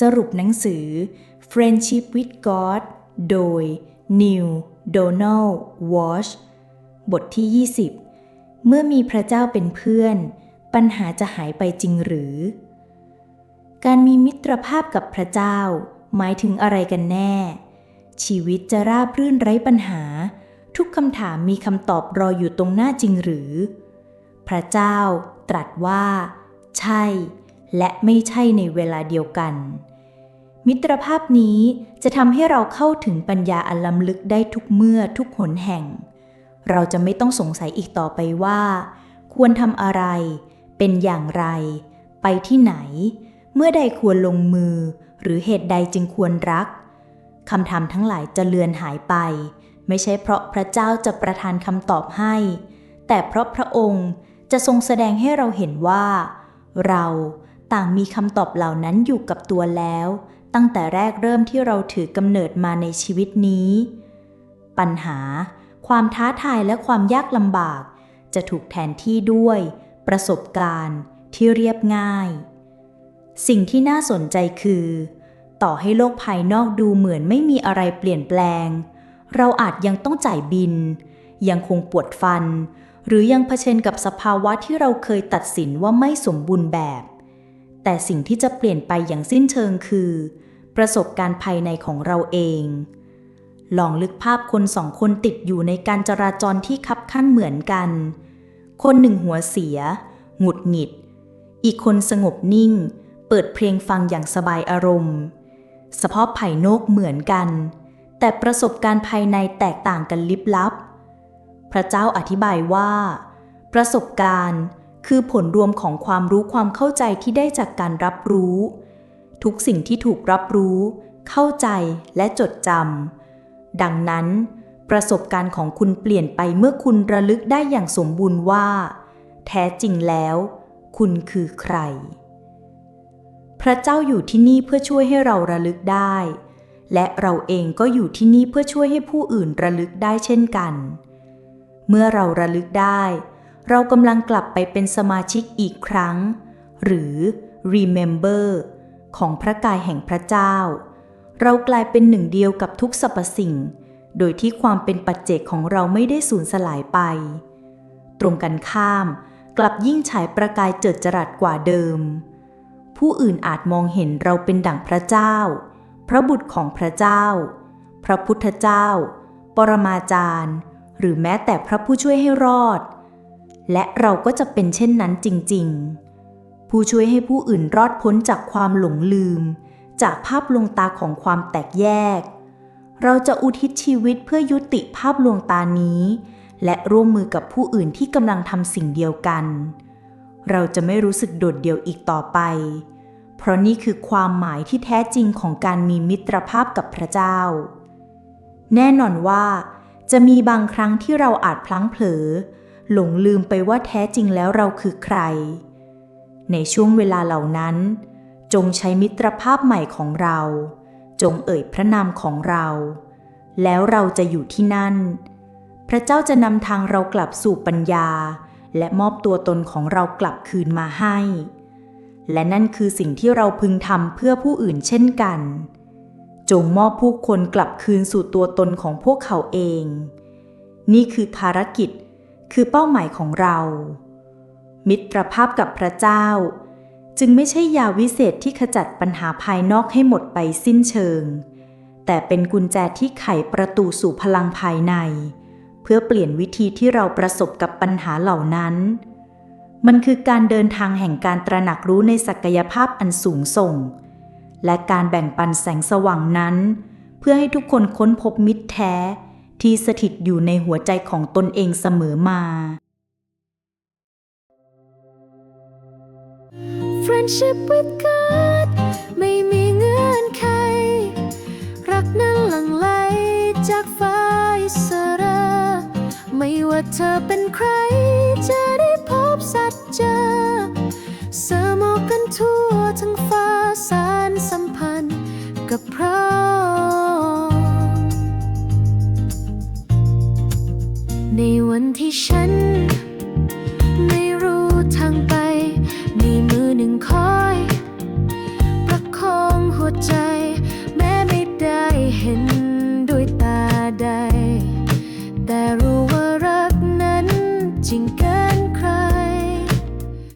สรุปหนังสือ Friendship with God โดย Neil Donald Walsh บทที่ 20 เมื่อมีพระเจ้าเป็นเพื่อน ปัญหาจะหายไปจริงหรือ การมีมิตรภาพกับพระเจ้า หมายถึงอะไรกันแน่ ชีวิตจะราบรื่นไร้ปัญหา ทุกคำถามมีคำตอบรออยู่ตรงหน้าจริงหรือ พระเจ้าตรัสว่า ใช่ และไม่ใช่ในเวลาเดียวกัน มิตรภาพนี้จะทำให้เราเข้าถึงปัญญาอันล้ำลึกได้ทุกเมื่อทุกหนแห่ง เราจะไม่ต้องสงสัยอีกต่อไปว่า ควรทำอะไร เป็นอย่างไร ไปที่ไหน เมื่อใดควรลงมือ หรือเหตุใดจึงควรรักคำถามทั้งหลายจะเลือนหายไป ไม่ใช่เพราะพระเจ้าจะประทานคำตอบให้ แต่เพราะพระองค์จะทรงแสดงให้เราเห็นว่า เรา ต่างมีคำตอบเหล่านั้นอยู่กับตัวแล้ว ตั้งแต่แรกเริ่มที่เราถือกำเนิดมาในชีวิตนี้ ปัญหา ความท้าทายและความยากลำบาก จะถูกแทนที่ด้วย ประสบการณ์ที่เรียบง่าย สิ่งที่น่าสนใจคือ ต่อให้โลกภายนอกดูเหมือนไม่มีอะไรเปลี่ยนแปลง เราอาจยังต้องจ่ายบิน ยังคงปวดฟัน หรือยังเผชิญกับสภาวะที่เราเคยตัดสินว่าไม่สมบูรณ์แบบ แต่สิ่งที่จะเปลี่ยนไปอย่างสิ้นเชิงคือ ประสบการณ์ภายในของเราเอง ลองลึกภาพคนสองคนติดอยู่ในการจราจรที่คับขั้นเหมือนกัน คนหนึ่งหัวเสีย หงุดหงิด อีกคนสงบนิ่ง เปิดเพลงฟังอย่างสบายอารมณ์สภาพภายนอกเหมือนกัน แต่ประสบการณ์ภายในแตกต่างกันลิบลับ พระเจ้าอธิบายว่า ประสบการณ์ คือผลรวมของความรู้ความเข้าใจที่ได้จากการรับรู้ ทุกสิ่งที่ถูกรับรู้ เข้าใจและจดจำดังนั้น ประสบการณ์ของคุณเปลี่ยนไปเมื่อคุณระลึกได้อย่างสมบูรณ์ว่า แท้จริงแล้ว คุณคือใคร พระเจ้าอยู่ที่นี่เพื่อช่วยให้เราระลึกได้ และเราเองก็อยู่ที่นี่เพื่อช่วยให้ผู้อื่นระลึกได้เช่นกัน เมื่อเราระลึกได้ เรากำลังกลับไปเป็นสมาชิกอีกครั้ง หรือ remember ของพระกายแห่งพระเจ้า เรากลายเป็นหนึ่งเดียวกับทุกสรรพสิ่ง โดยที่ความเป็นปัจเจกของเราไม่ได้สูญสลายไป ตรงกันข้าม กลับยิ่งฉายประกายเจิดจรัสกว่าเดิม ผู้อื่นอาจมองเห็นเราเป็นดั่งพระเจ้า พระบุตรของพระเจ้า พระพุทธเจ้า ปรมาจารย์ หรือแม้แต่พระผู้ช่วยให้รอด และเราก็จะเป็นเช่นนั้นจริง ๆ ผู้ช่วยให้ผู้อื่นรอดพ้นจากความหลงลืม จากภาพลวงตาของความแตกแยก เราจะอุทิศชีวิตเพื่อยุติภาพลวงตานี้ และร่วมมือกับผู้อื่นที่กำลังทำสิ่งเดียวกัน เราจะไม่รู้สึกโดดเดี่ยวอีกต่อไป เพราะนี่คือความหมายที่แท้จริงของการมีมิตรภาพกับพระเจ้า แน่นอนว่า จะมีบางครั้งที่เราอาจพลั้งเผลอ หลงลืมไปว่าแท้จริงแล้วเราคือใคร ในช่วงเวลาเหล่านั้น จงใช้มิตรภาพใหม่ของเรา จงเอ่ยพระนามของเรา แล้วเราจะอยู่ที่นั่น พระเจ้าจะนำทางเรากลับสู่ปัญญา และมอบตัวตนของเรากลับคืนมาให้ และนั่นคือสิ่งที่เราพึงทำเพื่อผู้อื่นเช่นกัน จงมอบผู้คนกลับคืนสู่ตัวตนของพวกเขาเอง นี่คือภารกิจ คือเป้าหมายของเรา มิตรภาพกับพระเจ้า จึงไม่ใช่ยาวิเศษที่ขจัดปัญหาภายนอกให้หมดไปสิ้นเชิง แต่เป็นกุญแจที่ไขประตูสู่พลังภายใน เพื่อเปลี่ยนวิธีที่เราประสบกับปัญหาเหล่านั้น มันคือการเดินทางแห่งการตระหนักรู้ในศักยภาพอันสูงส่ง และการแบ่งปันแสงสว่างนั้น เพื่อให้ทุกคนค้นพบมิตรแท้ ที่สถิตอยู่ในหัวใจของตนเองเสมอมา Friendship with God ไม่มีเงื่อนไข รักนั้นหลั่งไหลจากฟ้าอิสระ ไม่ว่าเธอเป็นใคร ในวันที่ฉัน